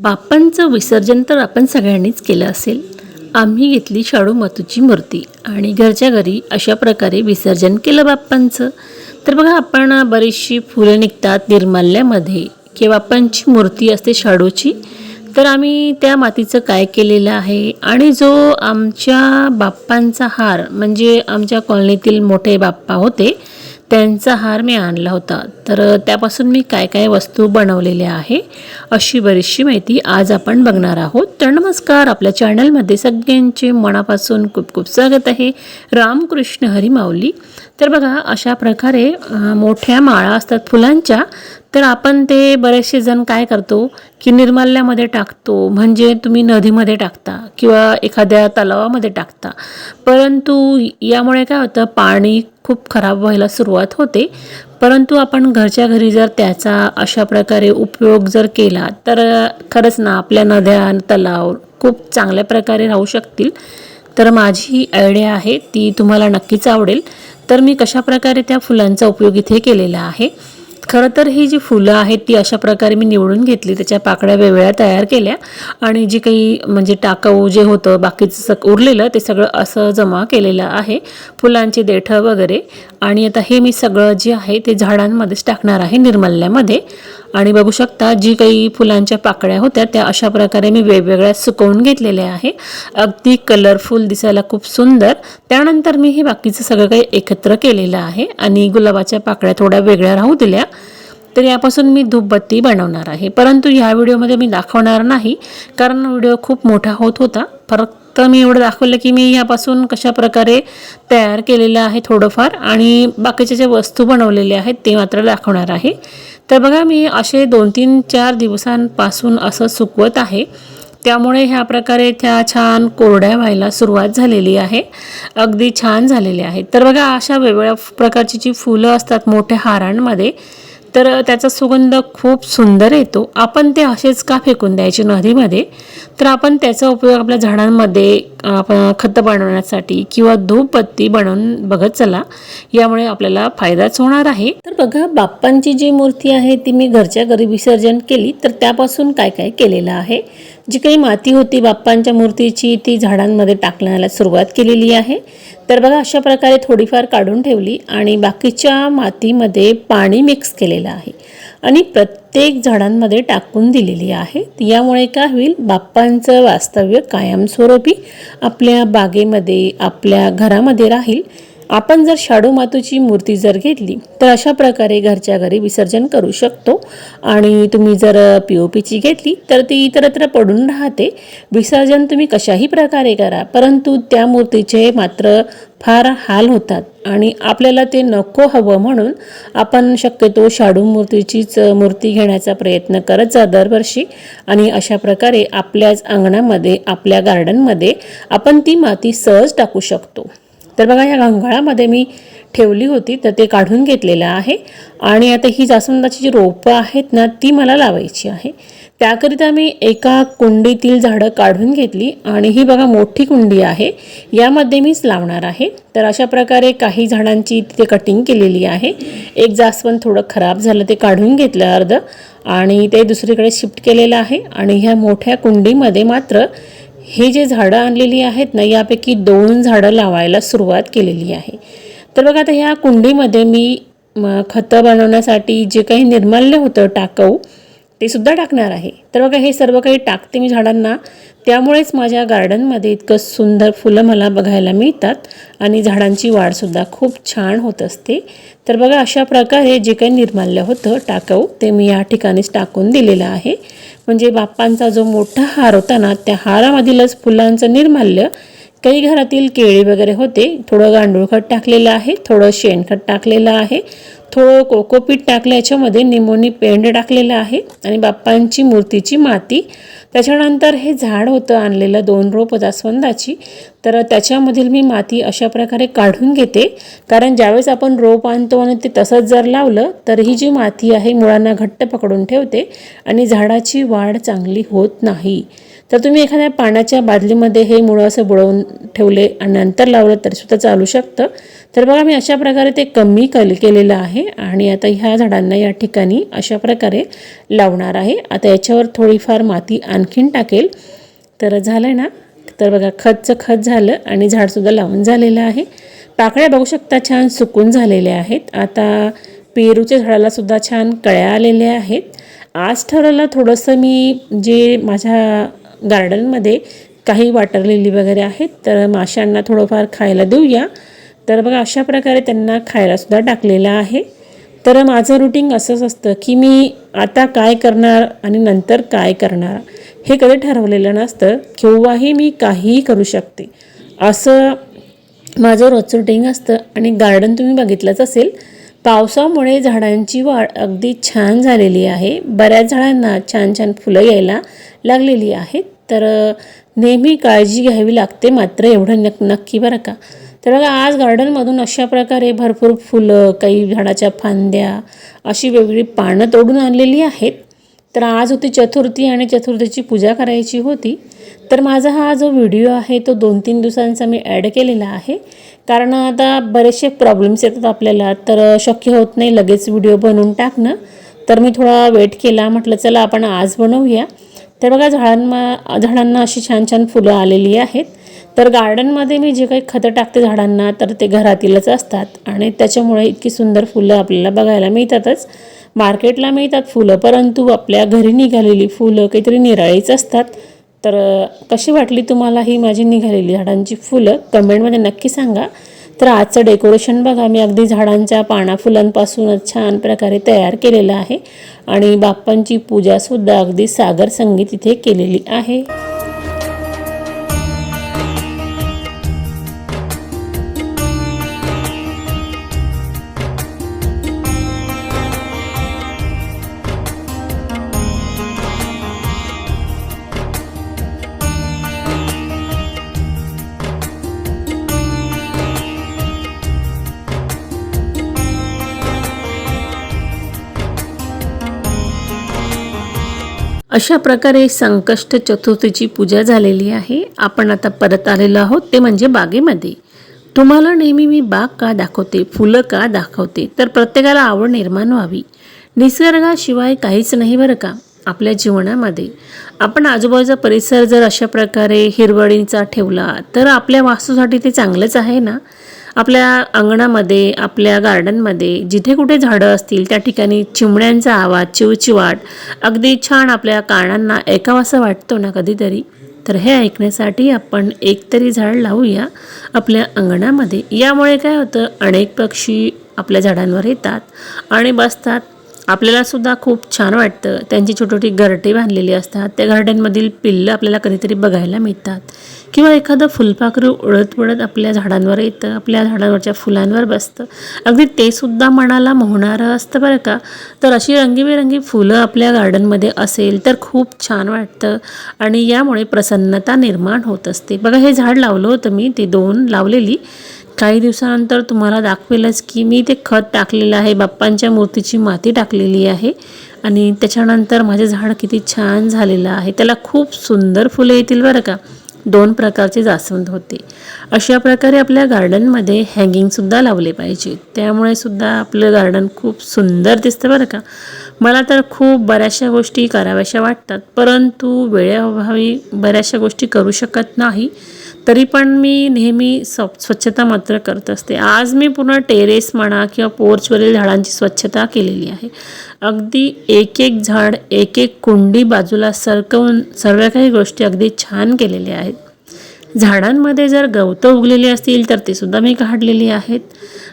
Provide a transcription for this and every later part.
बाप्पांचं विसर्जन तर आपण सगळ्यांनीच केलं असेल. आम्ही घेतली शाडू मातूची मूर्ती आणि घरच्या घरी अशा प्रकारे विसर्जन केलं बाप्पांचं. तर बघा आपण बरीचशी फुलं निघतात निर्माल्यामध्ये. किंवा बाप्पांची मूर्ती असते शाडूची. तर आम्ही त्या मातीचं काय केलेलं आहे? आणि जो आमच्या बाप्पांचा हार म्हणजे आमच्या कॉलनीतील मोठे बाप्पा होते त्यांचा हार मी आणला होता. तर त्यापासून मी काय काय वस्तू बनवलेल्या आहे अशी बरीचशी माहिती आज आपण बघणार आहोत. तर नमस्कार. आपल्या चॅनलमध्ये सगळ्यांचे मनापासून खूप खूप स्वागत आहे. रामकृष्ण हरी माऊली. तर बघा अशा प्रकारे मोठ्या माळा असतात फुलांच्या. तर आपण ते बरेचसे जण काय करतो की निर्माल्यामध्ये टाकतो म्हणजे तुम्ही नदीमध्ये टाकता किंवा एखाद्या तलावामध्ये टाकता. परंतु यामुळे काय होतं पाणी खूप खराब व्हायला सुरुवात होते. परंतु आपण घरच्या घरी जर त्याचा अशा प्रकारे उपयोग जर केला तर खरंच ना आपल्या नद्या तलाव खूप चांगल्या प्रकारे राहू शकतील. तर माझी ही आयडिया आहे ती तुम्हाला नक्कीच आवडेल. तर मी कशा प्रकारे त्या फुलांचा उपयोग इथे केलेला आहे? खरं तर ही जी फुलं आहेत ती अशा प्रकारे मी निवडून घेतली. त्याच्या पाकळ्या वेगळ्या तयार केल्या. आणि जी काही म्हणजे टाकाऊ जे होतं बाकीचं सग उरलेलं ते सगळं असं जमा केलेलं आहे. फुलांची देठं वगैरे. आणि आता हे मी सगळं जे आहे ते झाडांमध्येच टाकणार आहे निर्मल्यामध्ये. आणि बघू शकता जी काही फुलांच्या पाकळ्या होत्या त्या अशा प्रकारे मी वेगवेगळ्या सुकवून घेतलेल्या आहे. अगदी कलरफुल दिसायला खूप सुंदर. त्यानंतर मी हे बाकीचं सगळं काही एकत्र केलेलं आहे आणि गुलाबाच्या पाकळ्या थोड्या वेगळ्या राहू दिल्या. तर यापासून मी धूपबत्ती बनवणार आहे. परंतु ह्या व्हिडिओमध्ये मी दाखवणार नाही कारण व्हिडिओ खूप मोठा होत होता. तर मी एवढं दाखवलं की मी यापासून कशा प्रकारे तयार केलेलं आहे थोडंफार आणि बाकीच्या ज्या वस्तू बनवलेल्या आहेत ते मात्र दाखवणार आहे. तर बघा मी असे दोन तीन चार दिवसांपासून असं सुकवत आहे. त्यामुळे ह्या प्रकारे त्या छान कोरड्या व्हायला सुरुवात झालेली आहे. अगदी छान झालेले आहे. तर बघा अशा वेगवेगळ्या प्रकारची जी फुलं असतात मोठ्या हारांमध्ये तर त्याचा सुगंध खूप सुंदर येतो आपण ते असेच का फेकून द्यायचे नदीमध्ये? तर आपण त्याचा उपयोग आपल्या झाडांमध्ये आपण खतं बनवण्यासाठी किंवा धूपबत्ती बनवून बघत चला. यामुळे आपल्याला फायदाच होणार आहे. तर बघा बाप्पांची जी मूर्ती आहे ती मी घरच्या घरी विसर्जन केली. तर त्यापासून काय काय केलेलं आहे? जी काही माती होती बाप्पांच्या मूर्तीची ती झाडांमध्ये टाकण्याला सुरुवात केलेली आहे. तर बघा अशा प्रकारे थोडीफार काढून ठेवली आणि बाकीच्या मातीमध्ये पाणी मिक्स केलेलं आहे आणि प्रत्येक झाडांमध्ये टाकून दिलेली आहे. यामुळे काय होईल बाप्पांचं वास्तव्य कायमस्वरूपी आपल्या बागेमध्ये आपल्या घरामध्ये राहील. आपण जर शाडू मातूची मूर्ती जर घेतली तर अशा प्रकारे घरच्या घरी विसर्जन करू शकतो. आणि तुम्ही जर पी ओ पीची घेतली तर ती इतरत्र पडून राहते. विसर्जन तुम्ही कशाही प्रकारे करा परंतु त्या मूर्तीचे मात्र फार हाल होतात. आणि आपल्याला ते नको हवं म्हणून आपण शक्यतो शाडू मूर्तीचीच मूर्ती घेण्याचा प्रयत्न करत जा दरवर्षी. आणि अशा प्रकारे आपल्याच अंगणामध्ये आपल्या गार्डनमध्ये आपण ती माती सहज टाकू शकतो. तर बघा या गंगाळामध्ये मी ठेवली होती तर ते काढून घेतलेलं आहे. आणि आता ही जास्वंदाची जी रोपं आहेत ना ती मला लावायची आहे. त्याकरिता मी एका कुंडीतील झाडं काढून घेतली आणि ही बघा मोठी कुंडी आहे. यामध्ये मीच लावणार आहे. तर अशा प्रकारे काही झाडांची तिथे कटिंग केलेली आहे. एक जास्वंद थोडं खराब झालं ते काढून घेतलं अर्ध. आणि ते दुसरीकडे शिफ्ट केलेलं आहे. आणि ह्या मोठ्या कुंडीमध्ये मात्र हे जे झाडं आणलेली आहेत ना यापैकी दोन झाडं लावायला सुरुवात केलेली आहे. तर बघा आता ह्या कुंडीमध्ये मी खतं बनवण्यासाठी जे काही निर्माल्य होतं टाकवू ते सुद्धा टाकणार आहे. तर बघा हे सर्व काही टाकते मी झाडांना. त्यामुळेच माझ्या गार्डनमध्ये इतकं सुंदर फुलं मला बघायला मिळतात आणि झाडांची वाढसुद्धा खूप छान होत असते. तर बघा अशा प्रकारे जे काही निर्माल्य होतं टाकाऊ ते मी या ठिकाणीच टाकून दिलेलं आहे. म्हणजे बाप्पांचा जो मोठा हार होता ना त्या हारामधीलच फुलांचं निर्माल्य काही घरातील केळी वगैरे होते. थोडं गांडूळ खत टाकलेलं आहे थोडं शेणखत टाकलेलं आहे थोडं कोकोपीट टाकलं याच्यामध्ये निमोनी पेंड टाकलेलं आहे आणि बाप्पांची मूर्तीची माती. त्याच्यानंतर हे झाड होतं आणलेलं दोन रोप जास्वंदाची तर त्याच्यामधील मी माती अशा प्रकारे काढून घेते. कारण ज्यावेळेस आपण रोप आणतो आणि ते तसंच जर लावलं तर ही जी माती आहे मुळांना घट्ट पकडून ठेवते आणि झाडाची वाढ चांगली होत नाही. तर तुम्ही एखाद्या पाण्याच्या बादलीमध्ये हे मुळं असं बुडवून ठेवले आणि नंतर लावलं तर सुद्धा चालू शकतं. तर बघा मी अशा प्रकारे ते कमी कल केलेलं आहे आणि आता ह्या झाडांना या ठिकाणी अशा प्रकारे लावणार आहे. आता याच्यावर थोडीफार माती आणखीन टाकेल. तर झालं आहे ना? तर बघा खतचं खत झालं आणि झाडसुद्धा लावून झालेलं आहे. पाकळ्या बघू शकता छान सुकून झालेल्या आहेत. आता पेरूच्या झाडाला सुद्धा छान कळ्या आलेल्या आहेत. आज ठरवलं थोडंसं मी जे माझ्या गार्डनमध्ये काही वॉटर लिली वगैरे आहेत तर माशांना थोडंफार खायला देऊया. तर बघा अशा प्रकारे त्यांना खायलासुद्धा टाकलेलं आहे. तर माझं रुटीन असंच असतं की मी आता काय करणार आणि नंतर काय करणार हे कधी ठरवलेलं नसतं. केव्हाही मी काहीही करू शकते. असं माझं रोजचं रुटीन असतं आणि गार्डन तुम्ही बघितलंच असेल पावसामुळे झाडांची वाढ अगदी छान झालेली आहे. बऱ्याच झाडांना छान छान फुलं यायला लागलेली आहेत. तर नेहमी काळजी घ्यावी लागते मात्र एवढं नक नक्की बरं का? तर बघा आज गार्डनमधून अशा प्रकारे भरपूर फुलं काही झाडाच्या फांद्या अशी वेगवेगळी पानं तोडून आणलेली आहेत. तर आज होती चतुर्थी आणि चतुर्थीची पूजा करायची होती. तर माझा हा जो व्हिडिओ आहे तो दोन तीन दिवसांचा मी ॲड केलेला आहे. कारण आता बरेचसे प्रॉब्लेम्स येतात आपल्याला. तर शक्य होत नाही लगेच व्हिडिओ बनवून टाकणं. तर मी थोडा वेट केला. म्हटलं चला आपण आज बनवूया. तर बघा झाडांना झाडांना अशी छान छान फुलं आलेली आहेत. तर गार्डनमध्ये मी जे काही खतं टाकते झाडांना तर ते घरातीलच असतात. आणि त्याच्यामुळे इतकी सुंदर फुलं आपल्याला बघायला मिळतातच. मार्केटला मिळतात फुलं परंतु आपल्या घरी निघालेली फुलं काहीतरी निराळीच असतात. तर कशी वाटली तुम्हाला ही माझी निघालेली झाडांची फुलं? कमेंटमध्ये नक्की सांगा. तर आजचं डेकोरेशन बघा मी अगदी झाडांच्या पाना फुलांपासूनच छान प्रकारे तयार केलेलं आहे. आणि बाप्पांची पूजासुद्धा अगदी सागर संगीत इथे केलेली आहे. अशा प्रकारे संकष्ट चतुर्थीची पूजा झालेली आहे. आपण आता परत आलेलो आहोत ते म्हणजे बागेमध्ये. तुम्हाला नेहमी मी बाग का दाखवते फुलं का दाखवते तर प्रत्येकाला आवड निर्माण व्हावी. निसर्गाशिवाय काहीच नाही बरं का आपल्या जीवनामध्ये. आपण आजूबाजूचा परिसर जर अशा प्रकारे हिरवळींचा ठेवला तर आपल्या वास्तूसाठी ते चांगलंच आहे ना? आपल्या अंगणामध्ये आपल्या गार्डनमध्ये जिथे कुठे झाडं असतील त्या ठिकाणी चिमण्यांचा आवाज चिवचिवाट अगदी छान आपल्या कानांना ऐकावासा वाटतो ना कधीतरी? तर हे ऐकण्यासाठी आपण एकतरी झाड लावूया आपल्या अंगणामध्ये. यामुळे काय होतं अनेक पक्षी आपल्या झाडांवर येतात आणि बसतात. आपल्याला सुद्धा खूप छान वाटतं. त्यांची छोटी छोटी घरटे बांधलेली असतात. त्या गार्डनमधील पिल्लं आपल्याला कधीतरी बघायला मिळतात. किंवा एखादं फुलपाखरू उडत उडत आपल्या झाडांवर येतं आपल्या झाडांवरच्या फुलांवर बसतं. अगदी ते सुद्धा मनाला मोहणारं असतं बरं का. तर अशी रंगीबेरंगी फुलं आपल्या गार्डनमध्ये असेल तर खूप छान वाटतं. आणि यामुळे प्रसन्नता निर्माण होत असते. बघा हे झाड लावलं होतं मी ती दोन लावलेली. काही दिवसानंतर तुम्हाला दाखवेलच की मी ते खत टाकलेलं आहे बाप्पांच्या मूर्तीची माती टाकलेली आहे आणि त्याच्यानंतर माझे झाड किती छान झालेलं आहे. त्याला खूप सुंदर फुले येतील बरं का. दोन प्रकारचे जास्वंद होते. अशा प्रकारे आपल्या गार्डनमध्ये हँगिंगसुद्धा लावले पाहिजे. त्यामुळे सुद्धा आपलं गार्डन खूप सुंदर दिसतं बरं का. मला तर खूप बऱ्याचशा गोष्टी कराव्याशा वाटतात परंतु वेळेअभावी बऱ्याचशा गोष्टी करू शकत नाही. तरी पण मी नेहमी स्व स्वच्छता मात्र करत असते. आज मी पुन्हा टेरेस म्हणा किंवा पोर्चवरील झाडांची स्वच्छता केलेली आहे. अगदी एक एक झाड एक एक कुंडी बाजूला सरकवून सर्व काही गोष्टी अगदी छान केलेल्या आहेत. झाडांमध्ये जर गवतं उगलेली असतील तर ते सुद्धा मी काढलेली आहेत.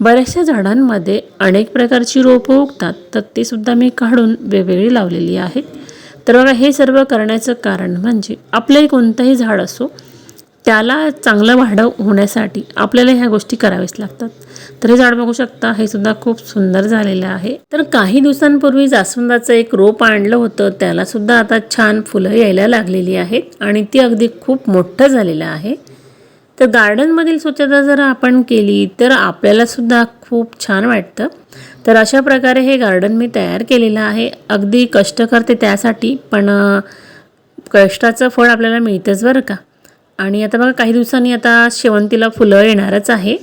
बऱ्याचशा झाडांमध्ये अनेक प्रकारची रोपं उगतात तर ते सुद्धा मी काढून वेगवेगळी लावलेली आहेत. तर बघा हे सर्व करण्याचं कारण म्हणजे आपलंही कोणतंही झाड असो त्याला चांगलं वाढव होण्यासाठी आपल्याला ह्या गोष्टी कराव्याच लागतात. तर हे झाड बघू शकता हे सुद्धा खूप सुंदर झालेलं आहे. तर काही दिवसांपूर्वी जास्वंदाचं एक रोप आणलं होतं त्याला सुद्धा आता छान फुलं यायला लागलेली आहेत आणि ती अगदी खूप मोठं झालेलं आहे. तर गार्डनमधील स्वच्छता जर आपण केली तर आपल्याला सुद्धा खूप छान वाटतं. तर अशा प्रकारे हे गार्डन मी तयार केलेलं आहे. अगदी कष्ट करते त्यासाठी पण कष्टाचं फळ आपल्याला मिळतंच बरं का? आणि आता बघा काही दिवसांनी आता शेवंतीला फुलं येणारच आहे.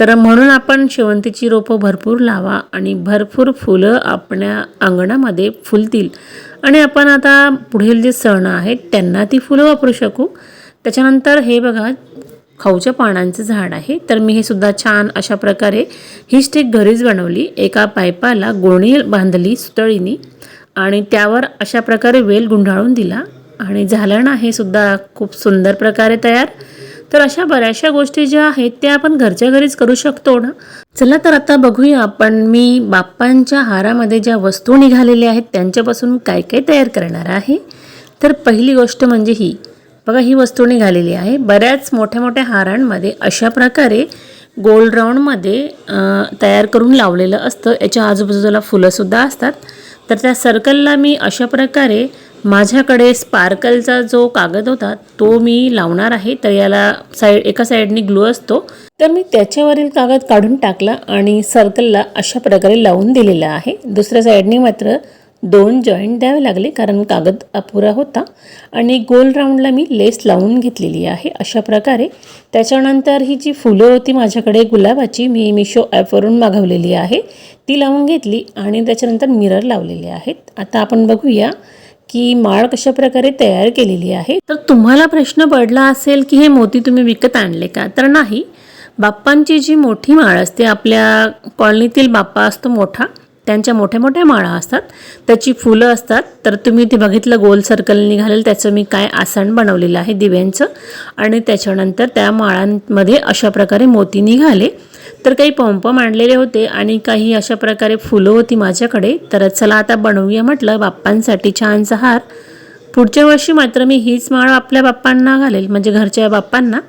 तर म्हणून आपण शेवंतीची रोपं भरपूर लावा आणि भरपूर फुलं आपल्या अंगणामध्ये फुलतील. आणि आपण आता पुढील जे सण आहेत त्यांना ती फुलं वापरू शकू. त्याच्यानंतर हे बघा खाऊच्या पानांचं झाड आहे. तर मी हे सुद्धा छान अशा प्रकारे ही स्टिक घरीच बनवली. एका पायपाला गोणी बांधली सुतळीनी आणि त्यावर अशा प्रकारे वेल गुंडाळून दिला. आणि झालं ना हे सुद्धा खूप सुंदर प्रकारे तयार. तर अशा बऱ्याचशा गोष्टी ज्या आहेत त्या आपण घरच्या घरीच करू शकतो ना? चला तर आता बघूया आपण मी बाप्पांच्या हारामध्ये ज्या वस्तू निघालेल्या आहेत त्यांच्यापासून काय काय तयार करणार आहे? तर पहिली गोष्ट म्हणजे ही. बघा ही वस्तू निघालेली आहे. बऱ्याच मोठ्या मोठ्या हारांमध्ये अशा प्रकारे गोल राऊंडमध्ये तयार करून लावलेलं असतं. याच्या आजूबाजूला फुलंसुद्धा असतात. तर त्या सर्कलला मी अशा प्रकारे माझ्याकडे स्पार्कलचा जो कागद होता तो मी लावणार आहे. तर याला साईड एका साईडने ग्लू असतो. तर मी त्याच्यावरील कागद काढून टाकला आणि सर्कलला अशा प्रकारे लावून दिलेला आहे. दुसऱ्या साईडने मात्र दोन जॉईंट द्यावे लागले कारण कागद अपुरा होता. आणि गोल राऊंडला मी लेस लावून घेतलेली आहे. अशा प्रकारे त्याच्यानंतर ही जी फुलं होती माझ्याकडे गुलाबाची मी मिशो ॲपवरून मागवलेली आहे. ती लावून घेतली आणि त्याच्यानंतर मिरर लावलेले आहेत. आता आपण बघूया की माळ कशा प्रकारे तयार केलेली आहे. तर तुम्हाला प्रश्न पडला असेल की हे मोती तुम्ही विकत आणले का? तर नाही. बाप्पांची जी मोठी माळ असते आपल्या कॉलनीतील बाप्पा असतो मोठा त्यांच्या मोठ्या मोठ्या माळा असतात. त्याची फुलं असतात. तर तुम्ही ते बघितलं गोल सर्कल निघालेलं त्याचं मी काय आसन बनवलेलं आहे दिव्यांचं. आणि त्याच्यानंतर त्या माळांमध्ये अशा प्रकारे मोती निघाले तर काही पंप मांडलेले होते आणि काही अशा प्रकारे फुलं होती माझ्याकडे. तर चला आता बनवूया म्हटलं बाप्पांसाठी छानसा हार. पुढच्या वर्षी मात्र मी हीच माळ आपल्या बाप्पांना घालेल म्हणजे घरच्या बाप्पांना.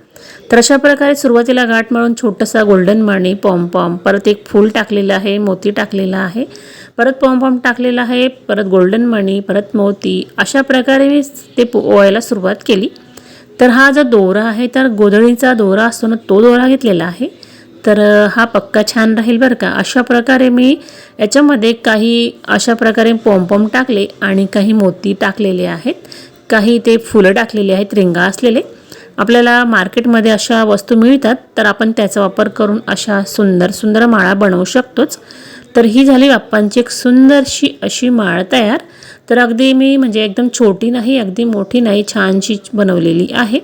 तर अशा प्रकारे सुरुवातीला गाठ मळून छोटासा गोल्डन मणी पॉम्पॉम परत एक फूल टाकलेलं आहे मोती टाकलेला आहे. परत पॉम टाकलेला आहे परत गोल्डन मणी परत मोती अशा प्रकारे मी ते पो- ओवायला सुरुवात केली. तर हा जो दोरा आहे तर गोधडीचा दोरा असतो ना तो दोरा घेतलेला आहे. तर हा पक्का छान राहील बरं का. अशा प्रकारे मी याच्यामध्ये काही अशा प्रकारे पॉम्पॉम टाकले आणि काही मोती टाकलेले आहेत. काही ते फुलं टाकलेले आहेत रिंगा असलेले. आपल्याला मार्केटमध्ये अशा वस्तू मिळतात तर आपण त्याचा वापर करून अशा सुंदर सुंदर माळा बनवू शकतोच. तर ही झाली बाप्पांची एक सुंदरशी अशी माळ तयार. तर अगदी मी म्हणजे एकदम छोटी नाही अगदी मोठी नाही छानशी बनवलेली आहे.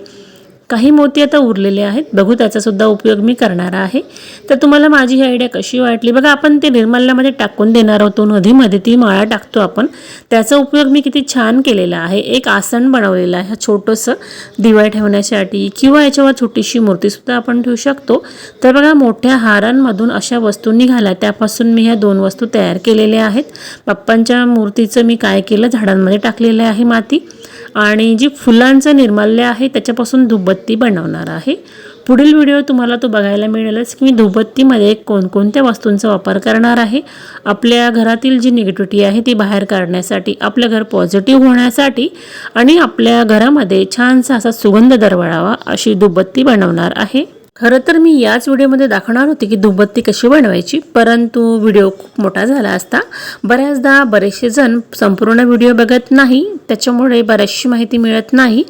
काही मोती आता उरलेले आहेत. बघू त्याचासुद्धा उपयोग मी करणार आहे. तर तुम्हाला माझी ही आयडिया कशी वाटली? बघा आपण ते निर्मल्यामध्ये टाकून देणार होतो नदीमध्ये ती माळा टाकतो आपण. त्याचा उपयोग मी किती छान केलेला आहे. एक आसन बनवलेलं आहे. छोटंसं दिवा ठेवण्यासाठी किंवा याच्यावर छोटीशी मूर्तीसुद्धा आपण ठेवू शकतो. तर बघा मोठ्या हारांमधून अशा वस्तू निघाल्या. त्यापासून मी ह्या दोन वस्तू तयार केलेल्या आहेत. बाप्पांच्या मूर्तीचं मी काय केलं? झाडांमध्ये टाकलेलं आहे माती. आणि जी फुलांचं निर्माल्य आहे त्याच्यापासून धुबत्ती बनवणार आहे. पुढील व्हिडिओ तुम्हाला तो बघायला मिळेलच की मी धुबत्तीमध्ये कोणकोणत्या वस्तूंचा वापर करणार आहे. आपल्या घरातील जी निगेटिव्हिटी आहे ती बाहेर काढण्यासाठी आपलं घर पॉझिटिव्ह होण्यासाठी आणि आपल्या घरामध्ये छानसा असा सुगंध दरवळावा अशी धुबत्ती बनवणार आहे. खरं तर मी याच व्हिडिओमध्ये दाखवणार होते की धूपबत्ती कशी बनवायची परंतु व्हिडिओ खूप मोठा झाला असता. बऱ्याचदा बरेचसे जण संपूर्ण व्हिडिओ बघत नाही त्याच्यामुळे बऱ्याचशी माहिती मिळत नाही.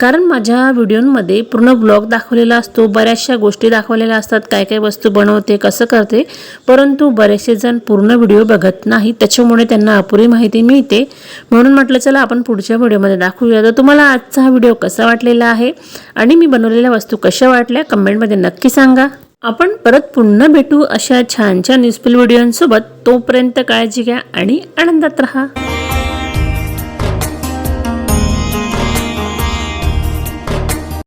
कारण माझ्या व्हिडिओमध्ये पूर्ण ब्लॉग दाखवलेला असतो बऱ्याचशा गोष्टी दाखवलेल्या असतात काय काय वस्तू बनवते कसं करते. परंतु बरेचसे जण पूर्ण व्हिडिओ बघत नाही त्याच्यामुळे त्यांना अपुरी माहिती मिळते. म्हणून म्हटलं चला आपण पुढच्या व्हिडिओमध्ये दाखवूया. तर तुम्हाला आजचा हा व्हिडिओ कसा वाटलेला आहे आणि मी बनवलेल्या वस्तू कशा वाटल्या कमेंटमध्ये नक्की सांगा. आपण परत पुन्हा भेटू अशा छान छान युजफुल व्हिडिओंसोबत तोपर्यंत काळजी घ्या आणि आनंदात राहा.